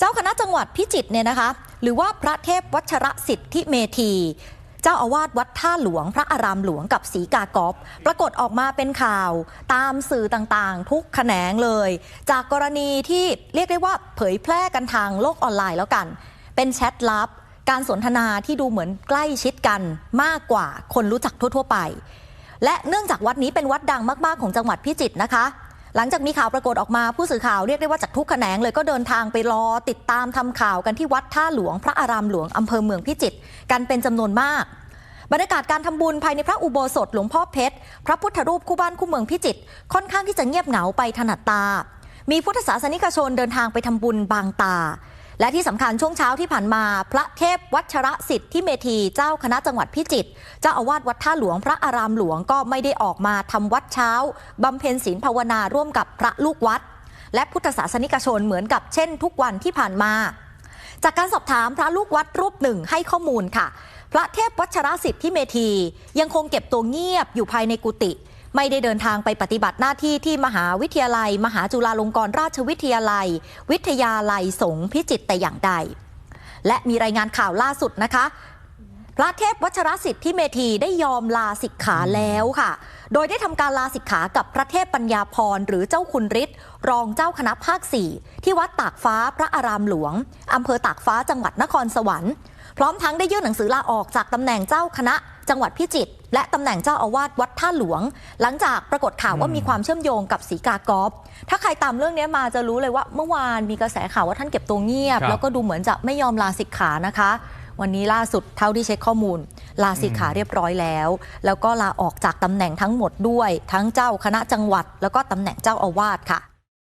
เจ้าคณะจังหวัดพิจิตรเนี่ยนะคะ หรือว่าพระเทพวัชรสิทธิเมธีเจ้าอาวาสวัดท่าหลวงพระอารามหลวงกับศรีกากอบปรากฏออกมาเป็นข่าวตามสื่อต่างๆ ทุกแขนงเลย จากกรณีที่เรียกได้ว่าเผยแพร่กันทางโลกออนไลน์แล้วกัน เป็นแชทลับ การสนทนาที่ดูเหมือนใกล้ชิดกันมากกว่าคนรู้จักทั่ว ๆ ไป และเนื่องจากวัดนี้เป็นวัดดังมากๆของจังหวัดพิจิตรนะคะ หลังจากมีข่าวปรากฏออกมาผู้สื่อข่าวเรียกได้ว่าจากทุกแขนงเลยก็เดินทางไปรอติดตามทำข่าวกันที่วัดท่าหลวงพระอารามหลวงอำเภอเมืองพิจิตรกันเป็นจำนวนมาก บรรยากาศการทำบุญภายในพระอุโบสถหลวงพ่อเพชร พระพุทธรูปคู่บ้านคู่เมืองพิจิตรค่อนข้างที่จะเงียบเหงาไปถนัดตา มีพุทธศาสนิกชนเดินทางไปทำบุญบางตา และที่สำคัญช่วงเช้าที่ผ่านมา พระเทพวัชระสิทธิเมธีเจ้าคณะจังหวัดพิจิตรเจ้าอาวาสวัดท่าหลวงพระอารามหลวงก็ไม่ได้ออกมาทำวัดเช้าบำเพ็ญศีลภาวนาร่วมกับพระลูกวัด และพุทธศาสนิกชนเหมือนกับเช่น ทุกวันที่ผ่านมา จากการสอบถามพระลูกวัดรูปหนึ่งให้ข้อมูลค่ะ พระเทพวัชระสิทธิเมธียังคงเก็บตัวเงียบอยู่ภายในกุฏิ ไม่ได้เดินทางไปปฏิบัติหน้าที่ที่มหาวิทยาลัย มหาจุฬาลงกรณราชวิทยาลัย วิทยาลัยสงพิจิตแต่อย่างใด และมีรายงานข่าวล่าสุดนะคะ พระเทพวัชรสิทธิเมธีได้ยอมลาสิกขาแล้วค่ะ โดยได้ทำการลาสิกขากับพระเทพปัญญาพรหรือเจ้าคุณฤทธิ์รองเจ้าคณะภาค4ที่วัดตากฟ้าพระอารามหลวงอำเภอตากฟ้าจังหวัดนครสวรรค์พร้อมทั้งได้ยื่นหนังสือลาออกจากตำแหน่งเจ้าคณะ จังหวัดพิจิตรและตำแหน่งเจ้าอาวาสวัดท่าหลวง หลังจากปรากฏข่าวว่ามีความเชื่อมโยงกับสีกากอบถ้าใครตามเรื่องนี้มาจะรู้เลยว่าเมื่อวานมีกระแสข่าวว่าท่านเก็บตัวเงียบครับแล้วก็ดูเหมือนจะไม่ยอมลาสิกขานะคะ วันนี้ล่าสุดเท่าที่เช็คข้อมูล ลาสิกขาเรียบร้อยแล้ว แล้วก็ลาออกจากตำแหน่งทั้งหมดด้วย ทั้งเจ้าคณะจังหวัด แล้วก็ตำแหน่งเจ้าอาวาสค่ะ